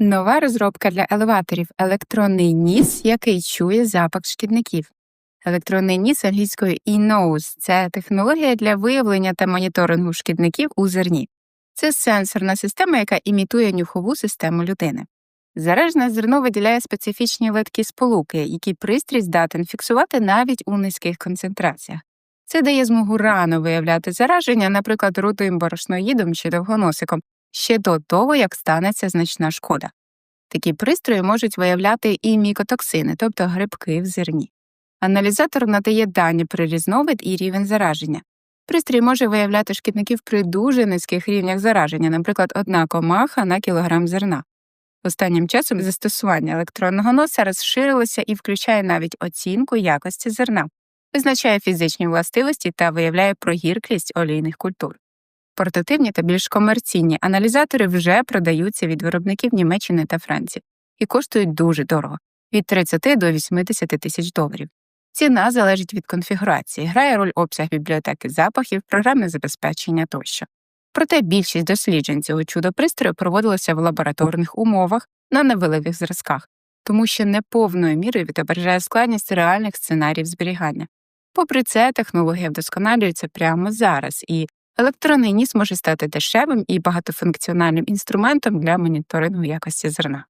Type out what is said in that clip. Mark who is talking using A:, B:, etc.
A: Нова розробка для елеваторів електронний ніс, який чує запах шкідників. Електронний ніс англійською e-nose – це технологія для виявлення та моніторингу шкідників у зерні. Це сенсорна система, яка імітує нюхову систему людини. Заражене зерно виділяє специфічні литкі сполуки, які пристрій здатен фіксувати навіть у низьких концентраціях. Це дає змогу рано виявляти зараження, наприклад, рутим борошноїдом чи довгоносиком, ще до того, як станеться значна шкода. Такі пристрої можуть виявляти і мікотоксини, тобто грибки в зерні. Аналізатор надає дані про різновид і рівень зараження. Пристрій може виявляти шкідників при дуже низьких рівнях зараження, наприклад, одна комаха на кілограм зерна. Останнім часом застосування електронного носа розширилося і включає навіть оцінку якості зерна, визначає фізичні властивості та виявляє прогірклість олійних культур. Портативні та більш комерційні аналізатори вже продаються від виробників Німеччини та Франції і коштують дуже дорого від 30 до 80 тисяч доларів. Ціна залежить від конфігурації, грає роль обсяг бібліотеки запахів, програмне забезпечення тощо. Проте більшість досліджень цього чудо-пристрою проводилося в лабораторних умовах на невеликих зразках, тому що не повною мірою відображає складність реальних сценаріїв зберігання. Попри це, технологія вдосконалюється прямо зараз, і електронний ніс може стати дешевим і багатофункціональним інструментом для моніторингу якості зерна.